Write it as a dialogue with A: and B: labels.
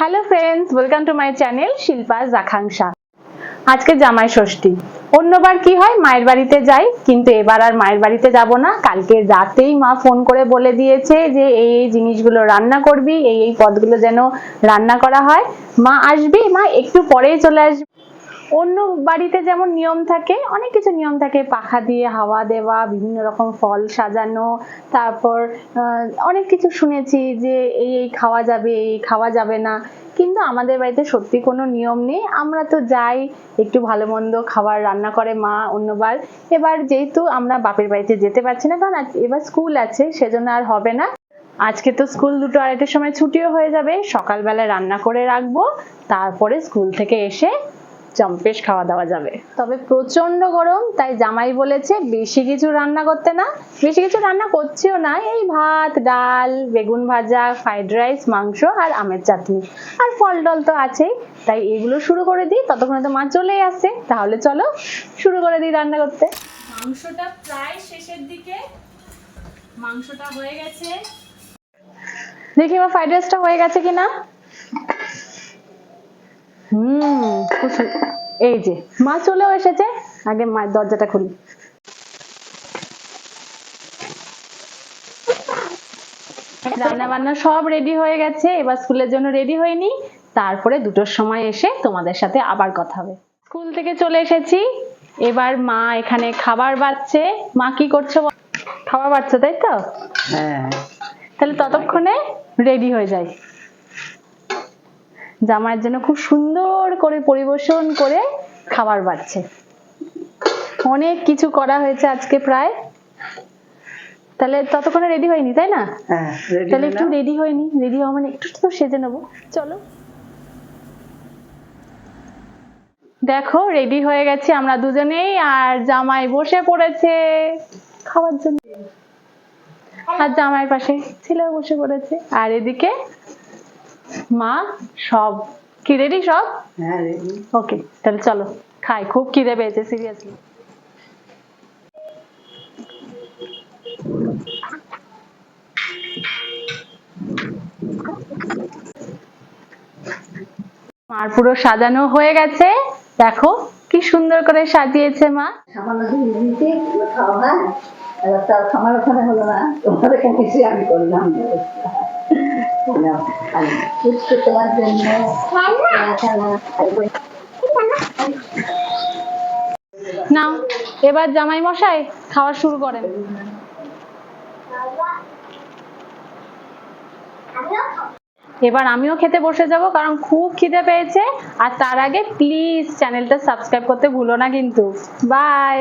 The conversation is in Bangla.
A: Hello friends welcome to my channel Shilpa Jakhangsa আজকে জামাই ষষ্ঠী। অন্যবার কি হয়, মায়ের বাড়িতে যাই, কিন্তু এবার আর মায়ের বাড়িতে যাব না। কালকে রাতেই মা ফোন করে বলে দিয়েছে যে, এই এই জিনিসগুলো রান্না করবি, এই এই পদগুলো যেন রান্না করা হয়। মা আসবি, মা একটু পরেই চলে আসবি। অন্য বাড়িতে যেমন নিয়ম থাকে, অনেক কিছু নিয়ম থাকে। পাখা দিয়ে হাওয়া দেওয়া, বিভিন্ন রকম ফল সাজানো, তারপর অনেক কিছু শুনেছি যে এই এই খাওয়া যাবে, এই খাওয়া যাবে না। কিন্তু আমাদের বাড়িতে সত্যি কোনো নিয়ম নেই। আমরা তো যাই, একটু ভালো মন্দ খাবার রান্না করে মা অন্যবার এবার যেহেতু আমরা বাপের বাড়িতে যেতে পারছি না, কারণ এবার স্কুল আছে, সেজন্য আর হবে না। আজকে তো স্কুল দুটো আড়াইটার সময় ছুটিও হয়ে যাবে। সকালবেলা রান্না করে রাখব, তারপরে স্কুল থেকে এসে জম্পেশ খাওয়া দাওয়া যাবে। তবে প্রচণ্ড গরম তাই জামাই বলেছে বেশি কিছু রান্না করতে না বেশি কিছু রান্না করছিও না এই ভাত ডাল বেগুন ভাজা ফ্রাইড রাইস মাংস আর আমের চাটনি। আর ফল টল তো আছেই তাই এগুলো শুরু করে দিই ততক্ষণে তো মা চলেই আসছে তাহলে চলো শুরু করে দিই রান্না করতে।
B: মাংসটা প্রায় শেষের দিকে মাংসটা হয়ে গেছে।
A: দেখি এবার ফ্রাইড রাইসটা হয়ে গেছে কিনা। হুম এই যে মা চলেও এসেছে। আগে মায়ের দরজাটা খুলি। রান্না বান্না সব রেডি হয়ে গেছে। এবার স্কুলের জন্য রেডি হয়নি তারপরে দুটোর সময় এসে তোমাদের সাথে আবার কথা হবে। স্কুল থেকে চলে এসেছি। এবার মা এখানে খাবার বাড়ছে। মা কি করছ? খাবার বাড়ছো তাই তো?
C: হ্যাঁ।
A: তাহলে ততক্ষণে রেডি হয়ে যাই। জামাইয়ের জন্য খুব সুন্দর করে পরিবেশন করে খাবার বাড়ছে। অনেক কিছু করা হয়েছে আজকে প্রায়। তাহলে ততক্ষণে রেডি হয়নি তাই না?
C: হ্যাঁ
A: তাহলে একটু রেডি হয়নি রেডি হওয়া মানে একটু তো সেজে নেব। চলো। দেখো রেডি হয়ে গেছে আমরা দুজনেই আর জামাই বসে পড়েছে খাওয়ার জন্য। আর জামাইয়ের পাশে ছেলেও বসে পড়েছে। আর এদিকে মা সব। কি রেডি সব?
C: হ্যাঁ ready।
A: ওকে তাহলে চলো খাই। খুব খিদে পেয়েছে সিরিয়াসলি মার পুরো সাজানো হয়ে গেছে। দেখো কি সুন্দর করে সাজিয়েছে মা।
C: খাওয়া হয়। আমার ওখানে হলো না। তোমার এখানে এসে আমি করলাম। তোমার জন্য
A: নাও এবার জামাই মশাই খাওয়া শুরু করেন। এবার আমিও খেতে বসে যাব কারণ খুব খিদে পেয়েছে। আর তার আগে প্লিজ চ্যানেলটা সাবস্ক্রাইব করতে ভুলো না কিন্তু। বাই